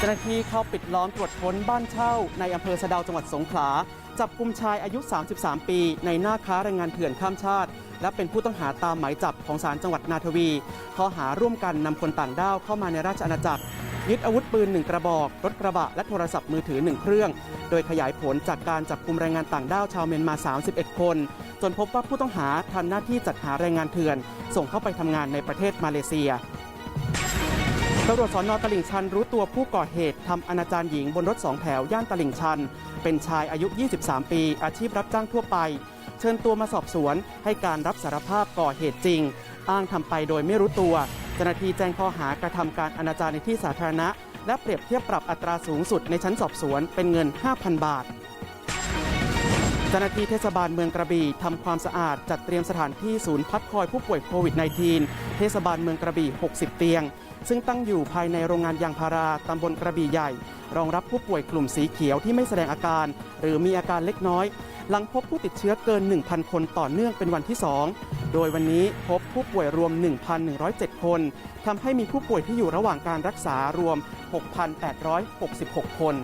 จ้าหน้าที่เข้าปิดล้อมตรวจค้นบ้านเช่า ในอำเภอสะดาวจังหวัดสงขลา จับกลุ่มชายอายุ 33 ปี ในหน้าค้าแรงงานเถื่อนข้ามชาติ และเป็นผู้ต้องหาตามหมายจับของศาลจังหวัดนาทวี ข้อหาร่วมกันนำคนต่างด้าวเข้ามาในราชอาณาจักร ยึดอาวุธปืน1กระบอก รถกระบะ และโทรศัพท์มือถือ1เครื่อง โดยขยายผลจากการจับกลุ่มแรงงานต่างด้าวชาวเมียนมา 31 คน จนพบว่าผู้ต้องหาทำหน้าที่จัดหาแรงงานเถื่อน ส่งเข้าไปทำงานในประเทศมาเลเซีย ตำรวจสอนอตลิ่งชันรู้ตัวผู้ก่อเหตุทำอนาจารหญิงบนรถสองแถวย่านตลิ่งชัน เป็นชายอายุ 23 ปี อาชีพรับจ้างทั่วไป เชิญตัวมาสอบสวนให้การรับสารภาพก่อเหตุจริง อ้างทำไปโดยไม่รู้ตัวเจ้าหน้าที่แจ้งข้อหากระทำการอนาจารในที่สาธารณะ และเปรียบเทียบปรับอัตราสูงสุดในชั้นสอบสวนเป็นเงิน 5,000 บาท จ้าหน้าที่เทศบาลเมืองกระบี่ทำความสะอาดจัดเตรียมสถานที่ศูนย์พักคอยผู้ป่วยโควิด -19 เทศบาลเมืองกระบี่ 60 เตียง ซึ่งตั้งอยู่ภายในโรงงานยางพาราตำบลกระบี่ใหญ่ รองรับผู้ป่วยกลุ่มสีเขียวที่ไม่แสดงอาการ หรือมีอาการเล็กน้อย หลังพบผู้ติดเชื้อเกิน 1,000 คนต่อเนื่องเป็นวันที่ 2 โดยวันนี้พบผู้ป่วยรวม 1,107 คนทำให้มีผู้ป่วยที่อยู่ระหว่างการรักษารวม 6,866 คน